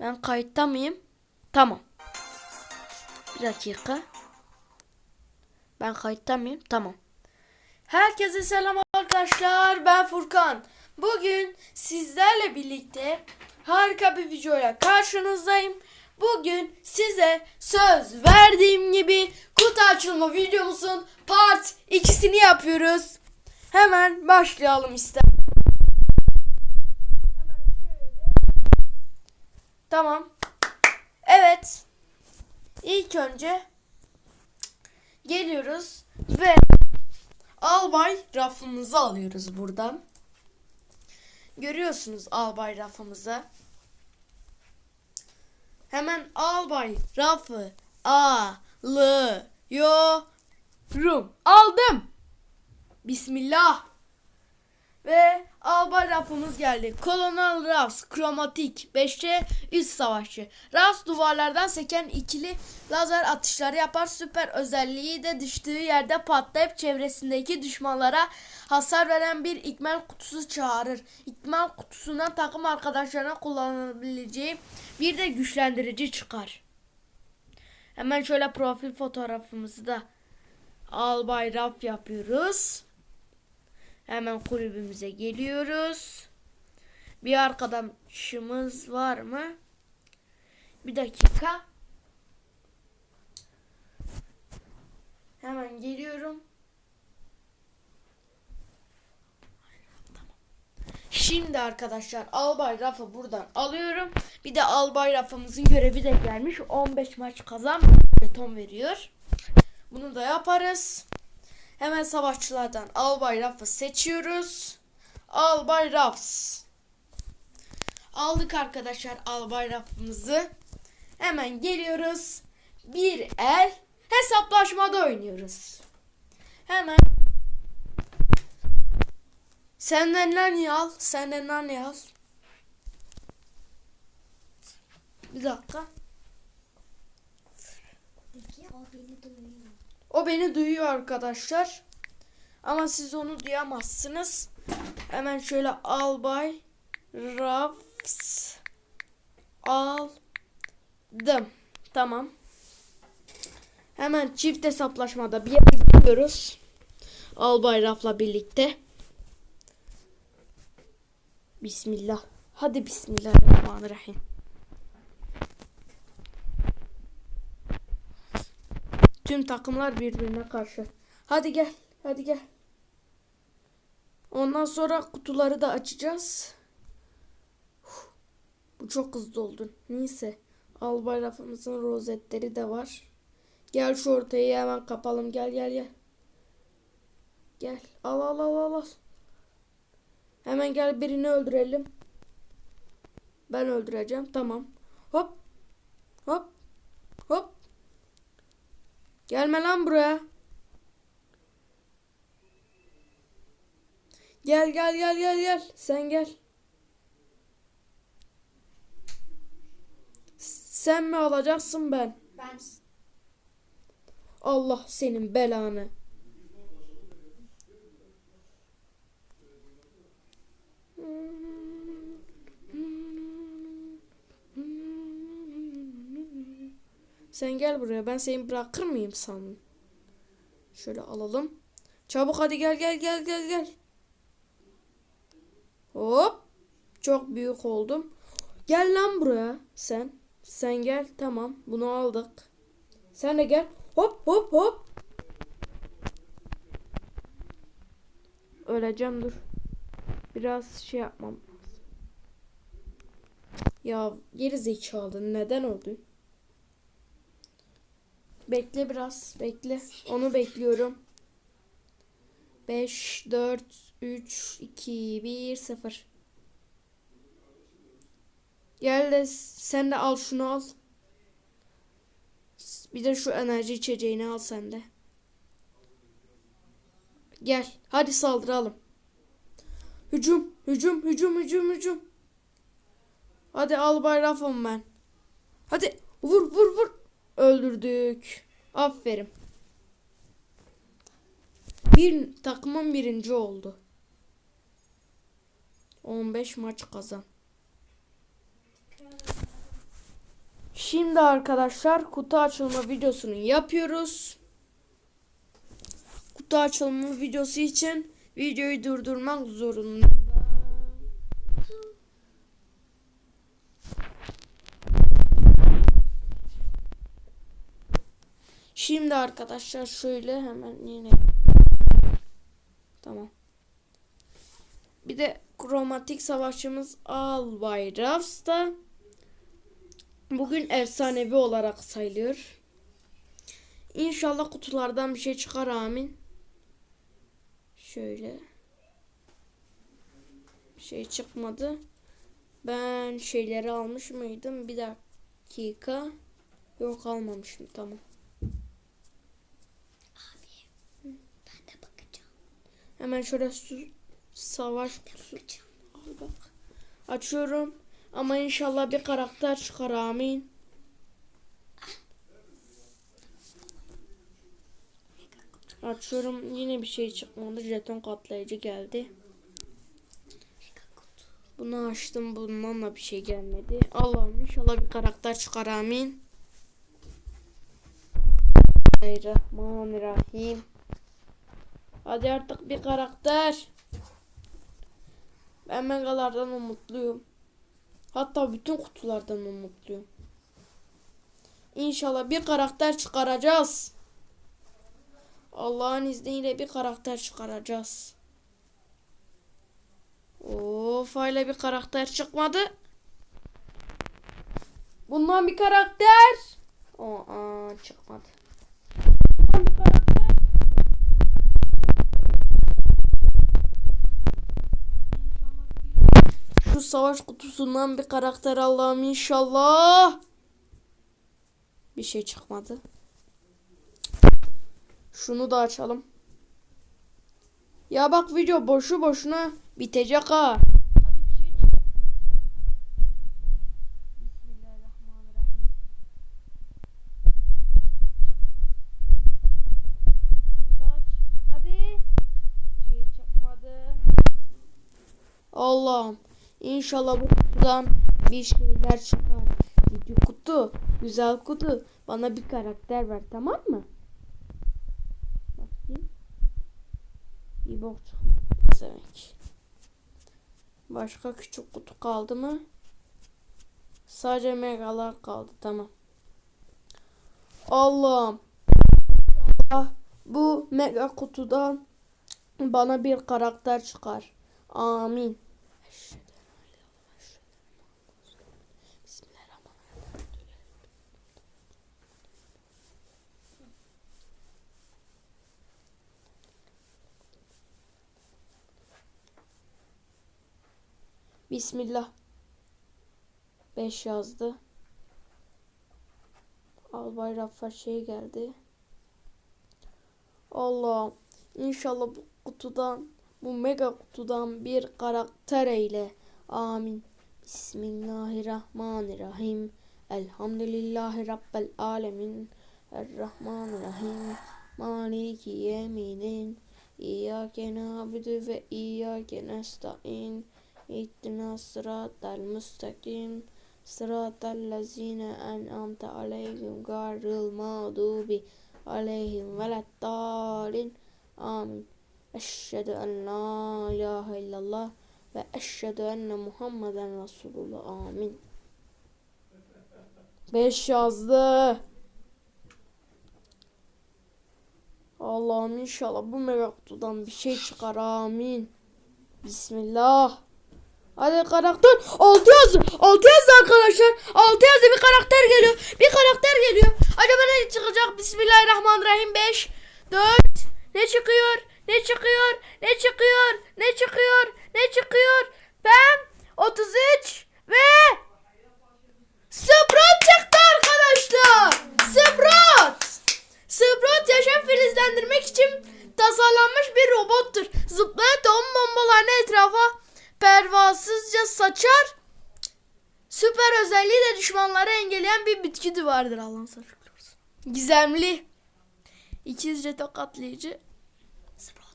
Ben kayıtta mıyım? Tamam. Bir dakika. Ben kayıtta mıyım? Tamam. Herkese selam arkadaşlar. Ben Furkan. Bugün sizlerle birlikte harika bir videoyla karşınızdayım. Bugün size söz verdiğim gibi kutu açılma videomuzun part 2'sini yapıyoruz. Hemen başlayalım ister. Tamam. Evet. İlk önce geliyoruz ve albay rafımızı alıyoruz buradan. Görüyorsunuz albay rafımızı. Hemen albay rafı alıyorum. Aldım. Bismillah. Ve albay rafımız geldi. Kolonel Rafs, kromatik, 5'te üst savaşçı. Rafs duvarlardan seken ikili lazer atışları yapar. Süper özelliği de düştüğü yerde patlayıp çevresindeki düşmanlara hasar veren bir ikmal kutusu çağırır. İkmal kutusundan takım arkadaşlarına kullanabileceği bir de güçlendirici çıkar. Hemen şöyle profil fotoğrafımızı da albay raf yapıyoruz. Hemen kulübümüze geliyoruz. Bir arkadaşımız var mı? Bir dakika. Hemen geliyorum. Şimdi arkadaşlar albay rafı buradan alıyorum. Bir de albay rafımızın görevi de gelmiş. 15 maç kazan beton veriyor. Bunu da yaparız. Hemen savaşçılardan albay rafı seçiyoruz. Albay rafs. Aldık arkadaşlar albay rafımızı. Hemen geliyoruz. Bir el hesaplaşmada oynuyoruz. Hemen Senden nani al. Senden nani al. Bir dakika. Peki o beni duyuyor. O beni duyuyor arkadaşlar. Ama siz onu duyamazsınız. Hemen şöyle albay rafs aldım. Tamam. Hemen çift hesaplaşmada bir yere gidiyoruz. Albay rafla birlikte. Bismillah. Hadi bismillahirrahmanirrahim. Tüm takımlar birbirine karşı. Hadi gel. Hadi gel. Ondan sonra kutuları da açacağız. Bu çok hızlı oldu. Neyse. Albay rafımızın rozetleri de var. Gel şu ortayı hemen kapalım. Gel gel gel. Gel. Al al al al al. Hemen gel birini öldürelim. Ben öldüreceğim. Tamam. Hop. Hop. Gelme lan buraya. Gel gel gel gel gel. Sen gel. Sen mi alacaksın ben? Ben Allah senin belanı. Sen gel buraya. Ben seni bırakır mıyım sandın? Şöyle alalım. Çabuk hadi gel gel gel gel gel. Hop. Çok büyük oldum. Gel lan buraya sen. Sen gel tamam. Bunu aldık. Sen de gel. Hop hop hop. Öleceğim dur. Biraz şey yapmam. Ya geri zekalı neden oldu? Bekle biraz. Bekle. Onu bekliyorum. 5, 4, 3, 2, 1, 0. Gel de sen de al şunu al. Bir de şu enerji içeceğini al sen de. Gel. Hadi saldıralım. Hücum. Hücum. Hücum. Hücum. Hücum. Hadi al bayrafım ben. Hadi. Vur vur vur. Öldürdük. Aferin. Bir takımın birinci oldu. 15 maç kazan. Şimdi arkadaşlar kutu açılma videosunu yapıyoruz. Kutu açılma videosu için videoyu durdurmak zorunda. Şimdi arkadaşlar şöyle hemen yine Tamam. Bir de kromatik savaşçımız Albay Ruffs da bugün efsanevi olarak sayılıyor. İnşallah kutulardan bir şey çıkar amin. Şöyle. Bir şey çıkmadı. Ben şeyleri almış mıydım? Bir dakika. Yok almamışım tamam. Ben de bakacağım. Hemen şöyle su, savaş Bakacağım. al bak. Açıyorum. Ama inşallah bir karakter çıkar amin. Açıyorum. Yine bir şey çıkmadı. Jeton katlayıcı geldi. Bunu açtım. Bundan da bir şey gelmedi. Allah'ım inşallah bir karakter çıkar amin. Bismillahirrahmanirrahim. Hadi artık bir karakter. Ben megalardan umutluyum. Hatta bütün kutulardan umutluyum. İnşallah bir karakter çıkaracağız. Allah'ın izniyle bir karakter çıkaracağız. Of hala bir karakter çıkmadı. Bundan bir karakter. Aa çıkmadı. Bundan bir karakter. Şu savaş kutusundan bir karakter Allah'ım inşallah. Bir şey çıkmadı. Şunu da açalım. Ya bak video boşu boşuna bitecek ha. Hadi bir şey şey çıkmadı. Allah'ım. İnşallah bu kutudan bir şeyler çıkar. Cici kutu, güzel kutu. Bana bir karakter ver tamam mı? Bakayım. Bir bok çıkmadı demek. Başka küçük kutu kaldı mı? Sadece megalar kaldı tamam. Allah'ım. İnşallah bu mega kutudan bana bir karakter çıkar. Amin. Eşhedü en la ilahe illallah, eşhedü enne Muhammeden Resulullah. Bismillahirrahmanirrahim. Bismillah. 5 yazdı. Albay Rafa şey geldi. Allah. İnşallah bu kutudan bu mega kutudan bir karakter eyle. Amin. Bismillahirrahmanirrahim. Elhamdülillahi Rabbil alemin. Errahmanirrahim. Maliki yeminin. İyyâke nâbudu ve iyyâke nesta'in. İhdina sıratal müstakim. Sıratal lezine en'amte aleyhim garil mağdubi aleyhim veleddâlin. Amin. Eşhedü en la ilahe illallah ve eşhedü enne Muhammeden Resulullah. Amin. Beş yazdı. Allah'ım inşallah bu mega kutudan bir şey çıkar. Amin. Bismillah. Hadi karakter. Altı yazdı. Altı yazdı arkadaşlar. Altı yazdı bir karakter geliyor. Bir karakter geliyor. Acaba ne çıkacak? Bismillahirrahmanirrahim. 5, 4. Ne çıkıyor? Ne çıkıyor? Ne çıkıyor? Ne çıkıyor? Ne çıkıyor? Ben 33 ve Sprout çıktı arkadaşlar. Sprout. Sprout yaşam filizlendirmek için tasarlanmış bir robottur. Zıplayan tohum bombalarını etrafa pervasızca saçar. Süper özelliği de engelleyen bir bitki duvardır Allah'ın sarıklı olsun. Gizemli. İkizce tokatlayıcı. Sprout.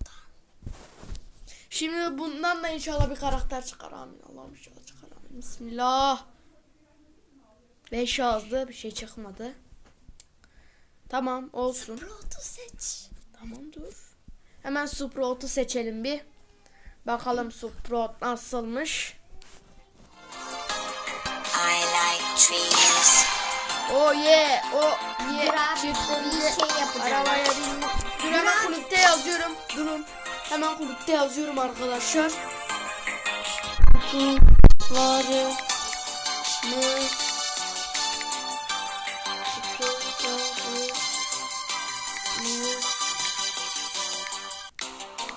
Şimdi bundan da inşallah bir karakter çıkar amin. Allah'ım inşallah çıkar amin. Bismillah. 5 yazdı bir şey çıkmadı. Tamam olsun. Proto seç. Tamam dur. Hemen Sprout'u seçelim bir. Bakalım Sprout nasılmış. I like trees. Yeah, oh yeah. Murat, Çıktım bir diye şey yapacağım. arabaya. Dur hemen kulüpte yazıyorum. Durun. Hemen kulüpte yazıyorum arkadaşlar. Kutuları mı? Kutuları mı?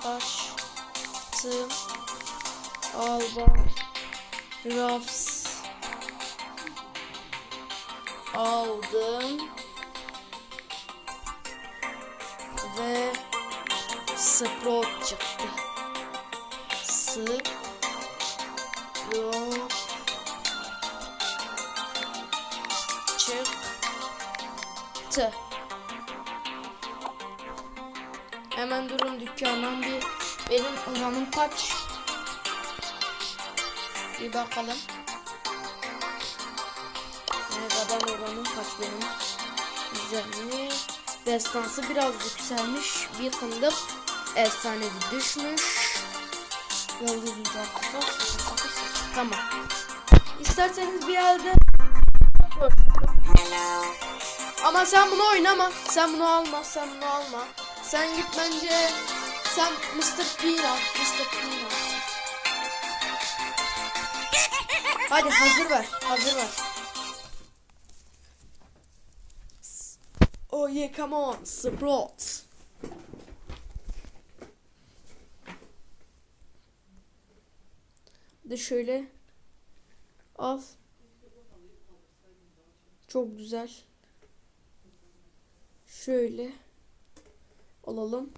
Açtım. Alba. Rafs. Aldım. Ve Sprout çıktı. Sprout çıktı. Hemen durun dükkandan bir benim oranım kaç? Bir bakalım. Benim? Güzel mi? Destansı biraz yükselmiş. Bir fındık efsanevi düşmüş. Yıldız mücadelesi. Tamam. İsterseniz bir elde ama sen bunu oynama. Sen bunu alma. Sen bunu alma. Sen git bence sen Mr. Bean al. Mr. Bean al. Hadi hazır ver. Hazır ver. Yeah, come on. Sprout. De şöyle al. Çok güzel. Şöyle alalım.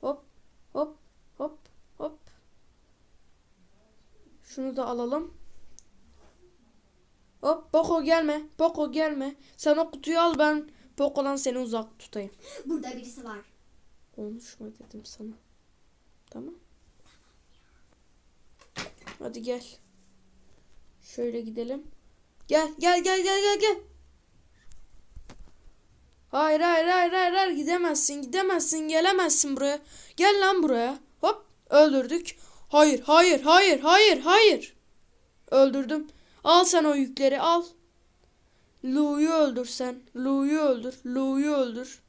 Hop hop hop hop. Şunu da alalım. Hop Poco gelme. Poco gelme. Sen o kutuyu al ben Poco'dan seni uzak tutayım. Burada birisi var. Konuşma dedim sana. Tamam. Hadi gel. Şöyle gidelim. Gel gel gel gel gel gel. Hayır hayır hayır hayır hayır gidemezsin gidemezsin gelemezsin buraya. Gel lan buraya. Hop öldürdük. Hayır hayır hayır hayır hayır. Öldürdüm. Al sen o yükleri al. Lou'yu öldür sen. Lou'yu öldür. Lou'yu öldür.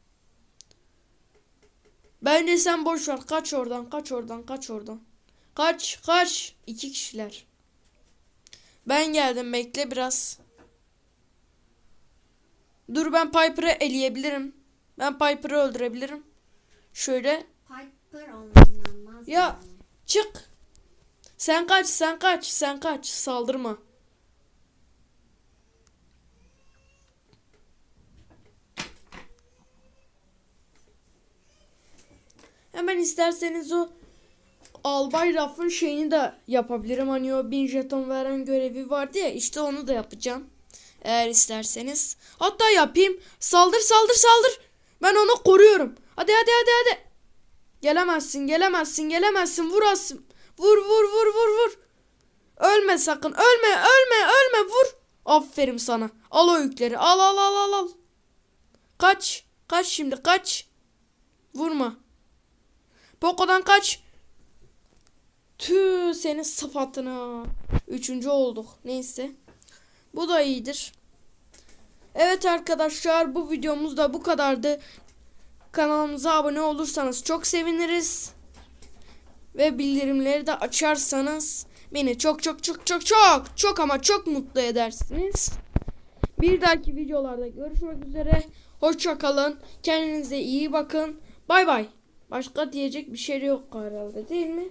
Bence sen boş ver. Kaç oradan, kaç oradan, kaç oradan. Kaç, kaç. İki kişiler. Ben geldim. Bekle biraz. Dur ben Piper'ı eleyebilirim. Ben Piper'ı öldürebilirim. Şöyle. Piper oynanmaz. Ya. yani. Çık. Sen kaç, sen kaç, sen kaç. Saldırma. Hemen isterseniz o albay rafın şeyini de yapabilirim. Hani o bin jeton veren görevi vardı ya işte onu da yapacağım. Eğer isterseniz. Hatta yapayım. Saldır saldır saldır. Ben onu koruyorum. Hadi hadi hadi hadi. Gelemezsin gelemezsin gelemezsin. Vur asım. Vur vur vur vur vur. Ölme sakın. Ölme ölme ölme vur. Aferin sana. Al o yükleri. Al al al al al. Kaç. Kaç şimdi kaç. Vurma. Poco'dan kaç. Tüh senin sıfatına. Üçüncü olduk. Neyse. Bu da iyidir. Evet arkadaşlar bu videomuz da bu kadardı. Kanalımıza abone olursanız çok seviniriz. Ve bildirimleri de açarsanız beni çok çok çok çok çok çok ama çok mutlu edersiniz. Bir dahaki videolarda görüşmek üzere. Hoşça kalın. Kendinize iyi bakın. Bay bay. Başka diyecek bir şey yok herhalde değil mi?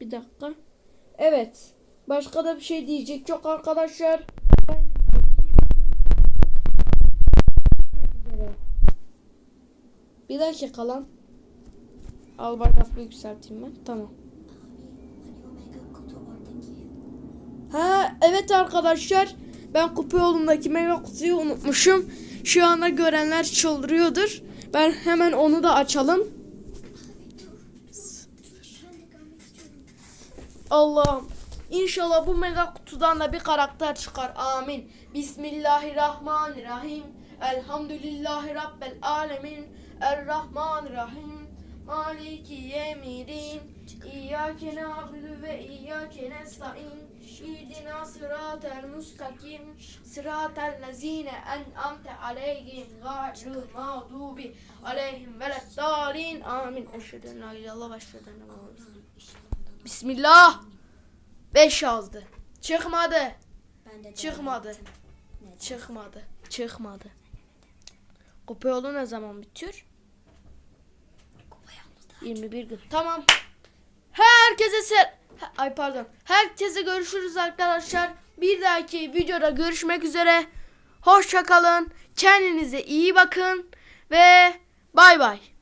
Bir dakika. Evet. Başka da bir şey diyecek yok arkadaşlar. Bir dakika lan. Al bardak yükselteyim ben. Tamam. Ha evet arkadaşlar. Ben kupa yolundaki meyve kutuyu unutmuşum. Şu anda görenler çıldırıyordur. Ben hemen onu da açalım. Allah'ım. İnşallah bu mega kutudan da bir karakter çıkar. Amin. Bismillahirrahmanirrahim. Elhamdülillahi Rabbil alemin. Errahmanirrahim. Maliki yemidin. İyyâke na'budu ve iyyâke nesta'in. İhdina sıratel mustakim. Sıratel lezine en'amte aleyhim. Gayrı mağdubi aleyhim veleddâlin. Amin. Eşhedü en la ilahe illallah ve eşhedü. Bismillah. 5 aldı. Çıkmadı. Çıkmadı. Çıkmadı. Çıkmadı. Kupa yolu ne zaman bitiyor? Kupa yolunda. 21 gün. Tamam. Herkese ser... Ay pardon. Herkese görüşürüz arkadaşlar. Bir dahaki videoda görüşmek üzere. Hoşça kalın. Kendinize iyi bakın ve bay bay.